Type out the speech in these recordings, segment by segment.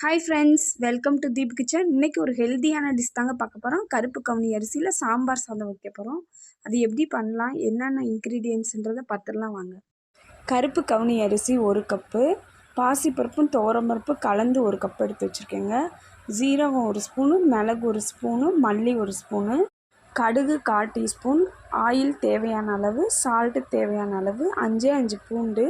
Hi friends welcome to Deep kitchen இன்றைக்கி ஒரு ஹெல்த்தியான டிஷ் தாங்க பார்க்க போகிறோம் கருப்பு கவுனி அரிசியில் சாம்பார் சாதம் வைக்க போகிறோம் அது எப்படி பண்ணலாம்? என்னென்ன இன்க்ரீடியன்ட்ஸுன்றதை பார்த்துடலாம் வாங்க. கருப்பு கவுனி அரிசி ஒரு கப்பு பாசிப்பருப்பும் தோரம்பருப்பு கலந்து ஒரு கப் எடுத்து வச்சுருக்கேங்க. ஜீரகம் ஒரு ஸ்பூனு மிளகு ஒரு ஸ்பூனு மல்லி ஒரு ஸ்பூனு கடுகு கால் டீஸ்பூன் ஆயில் தேவையான அளவு சால்ட்டு தேவையான அளவு அஞ்சே அஞ்சு பூண்டு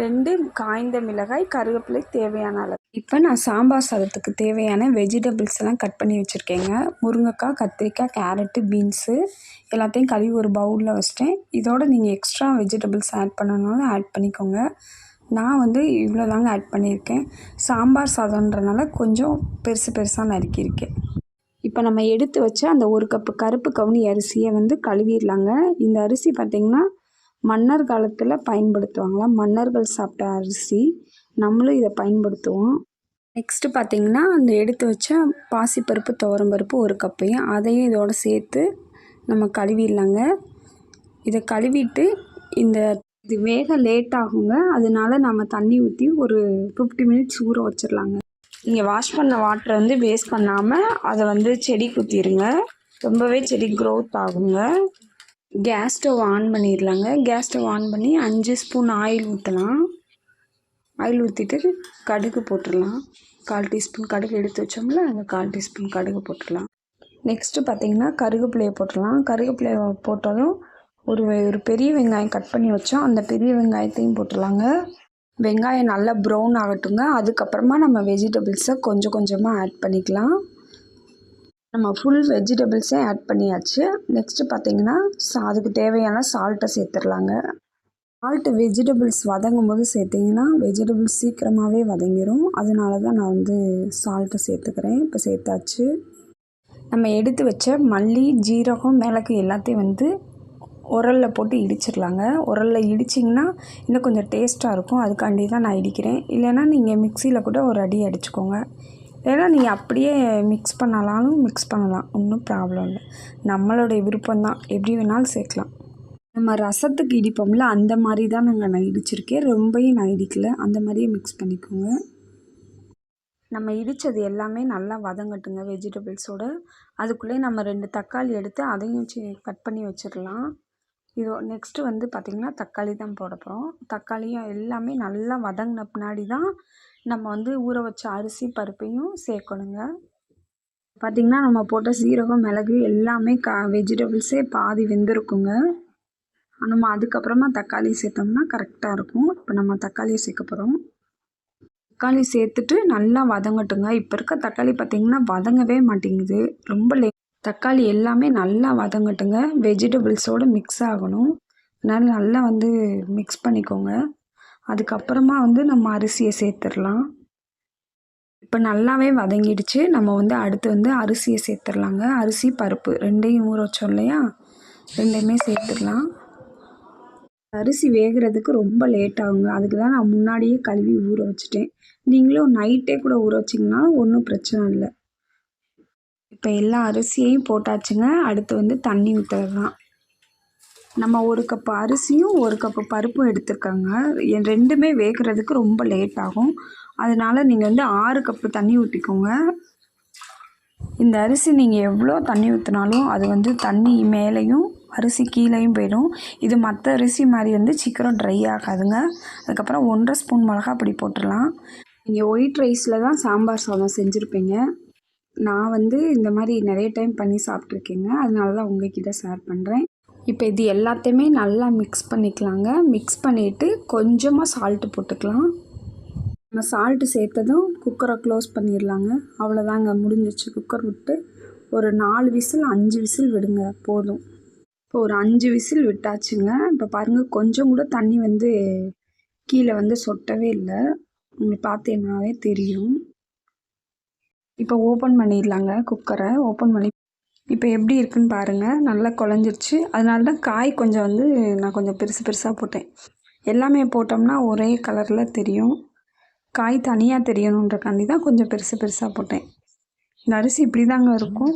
ரெண்டு காய்ந்த மிளகாய் கருவேப்பிலை தேவையான அளவு. இப்போ நான் சாம்பார் சாதத்துக்கு தேவையான வெஜிடபிள்ஸ் எல்லாம் கட் பண்ணி வச்சுருக்கேங்க. முருங்கைக்காய் கத்திரிக்காய் கேரட்டு பீன்ஸு எல்லாத்தையும் கழுவி ஒரு பவுலில் வச்சிட்டேன். இதோடு நீங்கள் எக்ஸ்ட்ரா வெஜிடபிள்ஸ் ஆட் பண்ணணும்னாலும் ஆட் பண்ணிக்கோங்க. நான் வந்து இவ்வளோ தாங்க ஆட் பண்ணியிருக்கேன். சாம்பார் சாதம்ன்றனால கொஞ்சம் பெருசு பெருசாக நறுக்கியிருக்கேன். இப்போ நம்ம எடுத்து வச்ச அந்த ஒரு கப்பு கருப்பு கவுனி அரிசியை வந்து கழுவிடலாங்க. இந்த அரிசி பார்த்திங்கன்னா மன்னர் காலத்தில் பயன்படுத்துவாங்களாம். மன்னர்கள் சாப்பிட்ட அரிசி. நம்மளும் இதை பயன்படுத்துவோம். நெக்ஸ்ட்டு பார்த்திங்கன்னா அந்த எடுத்து வச்ச பாசிப்பருப்பு துவரம்பருப்பு ஒரு கப்பையும் அதையும் இதோடு சேர்த்து நம்ம கழுவிடலாங்க. இதை கழுவிட்டு இந்த இது வேக லேட் ஆகுங்க. அதனால நம்ம தண்ணி ஊற்றி ஒரு ஃபிஃப்டி மினிட்ஸ் ஊற வச்சிடலாங்க. நீங்கள் வாஷ் பண்ண வாட்டரை வந்து வேஸ்ட் பண்ணாமல் அதை வந்து செடி குத்திடுங்க ரொம்பவே செடி க்ரோத் ஆகுங்க. கேஸ் ஸ்டவ் ஆன் பண்ணிடலாங்க. கேஸ் ஸ்டவ் ஆன் பண்ணி அஞ்சு ஸ்பூன் ஆயில் ஊற்றலாம் ஆயில் ஊற்றிட்டு கடுகு போட்டுடலாம். கால் டீஸ்பூன் கடுகு எடுத்து வச்சோம்ல அந்த கால் டீஸ்பூன் கடுகு போட்டுடலாம். நெக்ஸ்ட்டு பார்த்திங்கன்னா கருகப்பிள்ளையை போட்டுடலாம். கருகப்பிள்ளையை போட்டதும் ஒரு ஒரு பெரிய வெங்காயம் கட் பண்ணி வச்சோம். அந்த பெரிய வெங்காயத்தையும் போட்டுடலாங்க. வெங்காயம் நல்லா ப்ரௌன் ஆகட்டுங்க. அதுக்கப்புறமா நம்ம வெஜிடபிள்ஸை கொஞ்சம் கொஞ்சமாக ஆட் பண்ணிக்கலாம். நம்ம ஃபுல் வெஜிடபிள்ஸே ஆட் பண்ணியாச்சு. நெக்ஸ்ட்டு பார்த்திங்கன்னா சா அதுக்கு தேவையான சால்ட்டை சேர்த்துடலாங்க. சால்ட்டு வெஜிடபிள்ஸ் வதங்கும் போது சேர்த்திங்கன்னா வெஜிடபிள்ஸ் சீக்கிரமாகவே வதங்கிடும் அதனால தான் நான் வந்து சால்ட்டை சேர்த்துக்கிறேன். இப்போ சேர்த்தாச்சு. நம்ம எடுத்து வச்ச மல்லி ஜீரகம் மிளகு எல்லாத்தையும் வந்து உரலில் போட்டு இடிச்சிடலாங்க. உரலில் இடிச்சிங்கன்னா இன்னும் கொஞ்சம் டேஸ்ட்டாக இருக்கும். அதுக்காண்டி தான் நான் இடிக்கிறேன். இல்லைன்னா நீங்கள் மிக்சியில் கூட ஒரு அடி அடிச்சுக்கோங்க. ஏன்னா நீங்கள் அப்படியே மிக்ஸ் பண்ணலாலும் மிக்ஸ் பண்ணலாம். ஒன்றும் ப்ராப்ளம் இல்லை. நம்மளுடைய விருப்பம்தான். எப்படி வேணாலும் சேர்க்கலாம். நம்ம ரசத்துக்கு இடிப்போம்ல அந்த மாதிரி தான் நாங்கள் நான் இடிச்சிருக்கேன். ரொம்பவும் நான் இடிக்கல. அந்த மாதிரியே மிக்ஸ் பண்ணிக்கோங்க. நம்ம இடித்தது எல்லாமே நல்லா வதங்கட்டுங்க வெஜிடபிள்ஸோடு அதுக்குள்ளே நம்ம ரெண்டு தக்காளி எடுத்து அதையும் கட் பண்ணி வச்சிடலாம். இதோ நெக்ஸ்ட்டு வந்து பார்த்திங்கன்னா தக்காளி தான் போட போகிறோம் தக்காளியும் எல்லாமே நல்லா வதங்கின பின்னாடி தான் நம்ம வந்து ஊற வச்ச அரிசி பருப்பையும் சேர்க்கணுங்க. பார்த்திங்கன்னா நம்ம போட்ட சீரகம் மிளகு எல்லாமே கா வெஜிடபிள்ஸே பாதி வெந்திருக்குங்க. நம்ம அதுக்கப்புறமா தக்காளி சேர்த்தோம்னா கரெக்டாக இருக்கும். இப்போ நம்ம தக்காளியை சேர்க்க போகிறோம் தக்காளி சேர்த்துட்டு நல்லா வதங்கட்டுங்க. இப்போ இருக்க தக்காளி பார்த்திங்கன்னா வதங்கவே மாட்டேங்குது. ரொம்ப லே தக்காளி எல்லாமே நல்லா வதங்கட்டுங்க. வெஜிடபிள்ஸோடு மிக்ஸ் ஆகணும். அதனால் நல்லா வந்து மிக்ஸ் பண்ணிக்கோங்க. அதுக்கப்புறமா வந்து நம்ம அரிசியை சேர்த்துடலாம். இப்போ நல்லாவே வதங்கிடுச்சு. நம்ம வந்து அடுத்து வந்து அரிசியை சேர்த்துடலாங்க. அரிசி பருப்பு. ரெண்டையும் ஊற வச்சோம் இல்லையா? ரெண்டையுமே சேர்த்துடலாம். அரிசி வேகிறதுக்கு ரொம்ப லேட் ஆகுங்க. அதுக்கு தான் நான் முன்னாடியே கழுவி ஊற வச்சுட்டேன். நீங்களும் நைட்டே கூட ஊற வச்சிங்கன்னா ஒன்றும் பிரச்சனை இல்லை. இப்போ எல்லா அரிசியையும் போட்டாச்சுங்க. அடுத்து வந்து தண்ணி ஊற்றுறதுதான் நம்ம ஒரு கப்பு அரிசியும் ஒரு கப்பு பருப்பும் எடுத்துருக்காங்க. ரெண்டுமே வேகிறதுக்கு ரொம்ப லேட் ஆகும். அதனால் நீங்கள் வந்து ஆறு கப்பு தண்ணி ஊற்றிக்கோங்க இந்த அரிசி நீங்கள் எவ்வளோ தண்ணி ஊற்றினாலும் அது வந்து தண்ணி மேலேயும் அரிசி கீழேயும் போயிடும். இது மற்ற அரிசி மாதிரி வந்து சீக்கிரம் ட்ரை ஆகாதுங்க. அதுக்கப்புறம் ஒன்றரை ஸ்பூன் மிளகா அப்படி போட்டுடலாம். நீங்கள் ஒயிட் ரைஸில் தான் சாம்பார் சாதம் செஞ்சுருப்பீங்க. நான் வந்து இந்த மாதிரி நிறைய டைம் பண்ணி சாப்பிட்ருக்கேங்க அதனால தான் உங்ககிட்ட ஷேர் பண்ணுறேன் இப்போ இது எல்லாத்தையுமே நல்லா மிக்ஸ் பண்ணிக்கலாங்க. மிக்ஸ் பண்ணிவிட்டு கொஞ்சமாக சால்ட்டு போட்டுக்கலாம். நம்ம சால்ட்டு சேர்த்ததும் குக்கரை க்ளோஸ் பண்ணிடலாங்க. அவ்வளோதாங்க முடிஞ்சிச்சு குக்கர் விட்டு ஒரு நாலு விசில் அஞ்சு விசில் விடுங்க. போதும். இப்போ ஒரு அஞ்சு விசில் விட்டாச்சுங்க. இப்போ பாருங்கள் கொஞ்சம் கூட தண்ணி வந்து கீழே வந்து சொட்டவே இல்லை. உங்களுக்கு பார்த்தீங்கன்னாவே தெரியும். இப்போ ஓப்பன் பண்ணிடலாங்க குக்கரை ஓப்பன் பண்ணி இப்போ எப்படி இருக்குன்னு பாருங்கள் நல்லா குழஞ்சிருச்சு. அதனால தான் காய் கொஞ்சம் வந்து நான் கொஞ்சம் பெருசு பெருசாக போட்டேன். எல்லாமே போட்டோம்னா ஒரே கலரில் தெரியும். காய் தனியாக தெரியணுன்றக்காண்டி தான் கொஞ்சம் பெருசு பெருசாக போட்டேன். இந்த அரிசி இப்படி தாங்க இருக்கும்.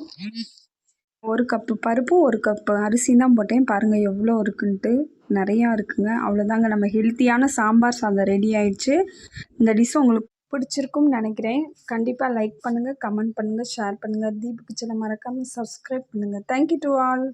ஒரு கப்பு பருப்பும் ஒரு கப்பு அரிசியும் தான் போட்டேன். பாருங்கள் எவ்வளோ இருக்குன்ட்டு. நிறையா இருக்குங்க. அவ்வளோதாங்க. நம்ம ஹெல்த்தியான சாம்பார் சாதம் ரெடி ஆயிடுச்சு. இந்த டிஷ் உங்களுக்கு பிடிச்சிருக்கும்னு நினைக்கிறேன். கண்டிப்பாக லைக் பண்ணுங்கள் கமெண்ட் பண்ணுங்கள் ஷேர் பண்ணுங்கள் தீபு கிச்சனை மறக்காமல் சப்ஸ்கிரைப் பண்ணுங்கள் தேங்க்யூ டு ஆல்